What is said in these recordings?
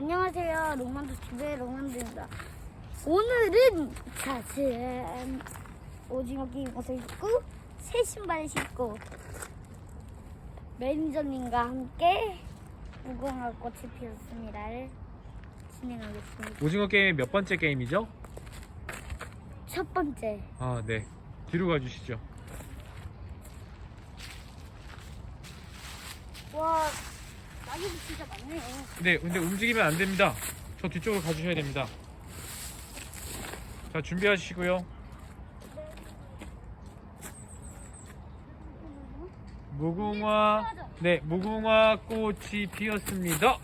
안녕하세요. 롱만두 TV의 롱만두입니다. 오늘은 자세한 오징어 게임 옷을 입고 새 신발을 신고 매니저님과 함께 무궁화 꽃이 피었습니다를 진행하겠습니다. 오징어 게임의 몇 번째 게임이죠? 첫 번째 아, 네. 뒤로 가주시죠. 와 낙엽이 진짜 많네요. 네, 근데 움직이면 안 됩니다. 저 뒤쪽으로 가주셔야 됩니다. 자, 준비하시고요. 무궁화, 네, 무궁화 꽃이 피었습니다.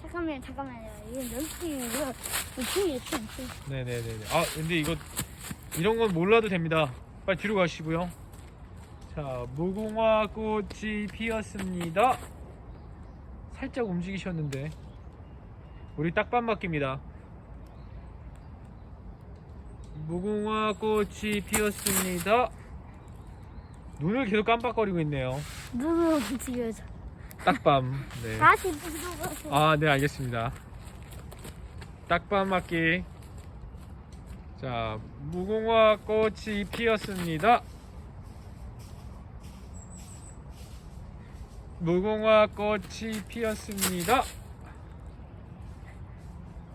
잠깐만요, 잠깐만요. 이거 연습이고요. 팀, 팀. 네네네네. 아, 근데 이거, 이런 건 몰라도 됩니다. 빨리 뒤로 가시고요. 자, 무궁화 꽃이 피었습니다. 살짝 움직이셨는데. 우리 딱밤 맡깁니다. 무궁화 꽃이 피었습니다. 눈을 계속 깜빡거리고 있네요. 눈으로 움직여서. 딱밤. 네. 다시 들어가서. 아, 네, 알겠습니다. 딱밤 맞기. 자, 무궁화 꽃이 피었습니다. 무궁화 꽃이 피었습니다.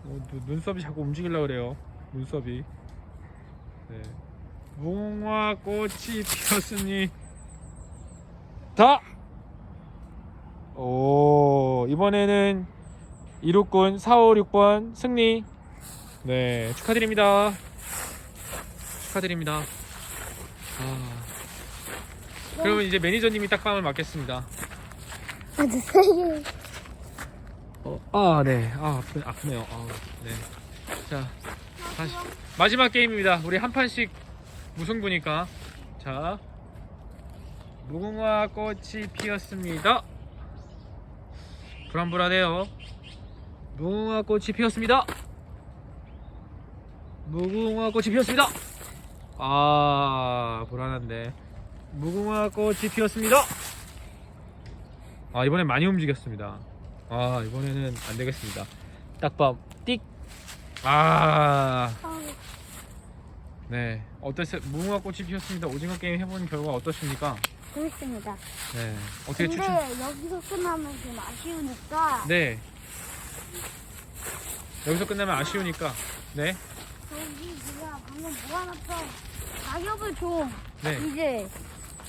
어, 눈- 눈썹이 자꾸 움직이려고 그래요. 눈썹이. 네. 무궁화 꽃이 피었습니다. 오, 이번에는 이루꾼 456번 승리. 네, 축하드립니다. 축하드립니다. 아, 그러면 이제 매니저님이 딱밤을 맞겠습니다. 어, 아, 네. 아, 아프, 아프네요. 아, 네. 자, 다시. 마지막 게임입니다. 우리 한 판씩 무승부니까. 자, 무궁화 꽃이 피었습니다. 불안불안해요. 무궁화 꽃이 피었습니다. 무궁화 꽃이 피었습니다. 아, 불안한데. 무궁화 꽃이 피었습니다. 아, 이번엔 많이 움직였습니다. 아, 이번에는 안 되겠습니다. 딱밤, 띡. 아, 아, 네. 어땠어요? 무궁화 꽃이 피었습니다. 오징어 게임 해본 결과 어떠십니까? 재밌습니다. 네. 어떻게 근데 추천? 여기서 끝나면 좀 아쉬우니까 네. 여기서 끝나면 아쉬우니까. 네. 저기 제가 방금 모아놨던 낙엽을 좀 네. 이제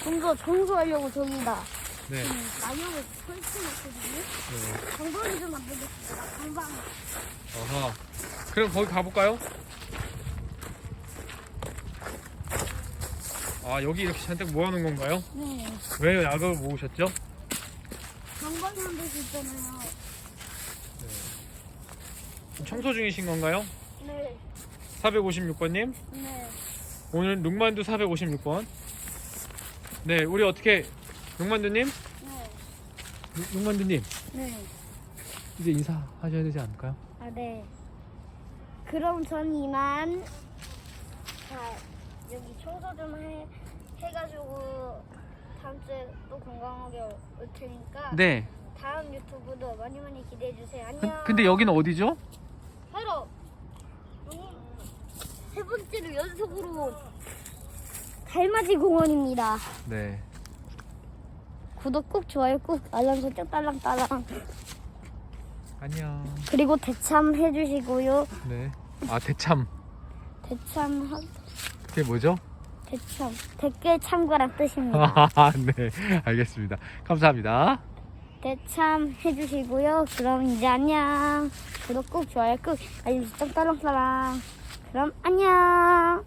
좀 더 청소하려고 저기다 네. 음, 낙엽을 설치했거든요. 네. 방방이 좀 만들겠습니다. 방방. 어허. 그럼 거기 가볼까요? 아, 여기 이렇게 잔뜩 모아놓은 건가요? 네. 왜 약을 모으셨죠? 방방이 만들 수 있잖아요. 청소 중이신 건가요? 네. 456번님? 네. 오늘 룩만두 456번. 네, 우리 어떻게 룩만두님? 네. 룩- 룩만두님 네. 이제 인사하셔야 되지 않을까요? 아, 네. 그럼 전 이만 자 여기 청소 좀 해, 해가지고 다음 주에 또 건강하게 올 테니까 네. 다음 유튜브도 많이 많이 기대해 주세요. 그, 안녕. 근데 여기는 어디죠? 바로 세 번째로 연속으로 달맞이 공원입니다. 네. 구독 꾹 좋아요 꾹 알람 설정 딸랑딸랑 안녕. 그리고 대참 해주시고요. 네. 아 대참. 대참 하, 그게 뭐죠? 대참 댓글 참고란 뜻입니다. 네. 알겠습니다. 감사합니다. 대참 해주시고요. 그럼 이제 안녕. 구독 꾹 좋아요 꾹 알림 설정 딸랑딸랑. 그럼 안녕.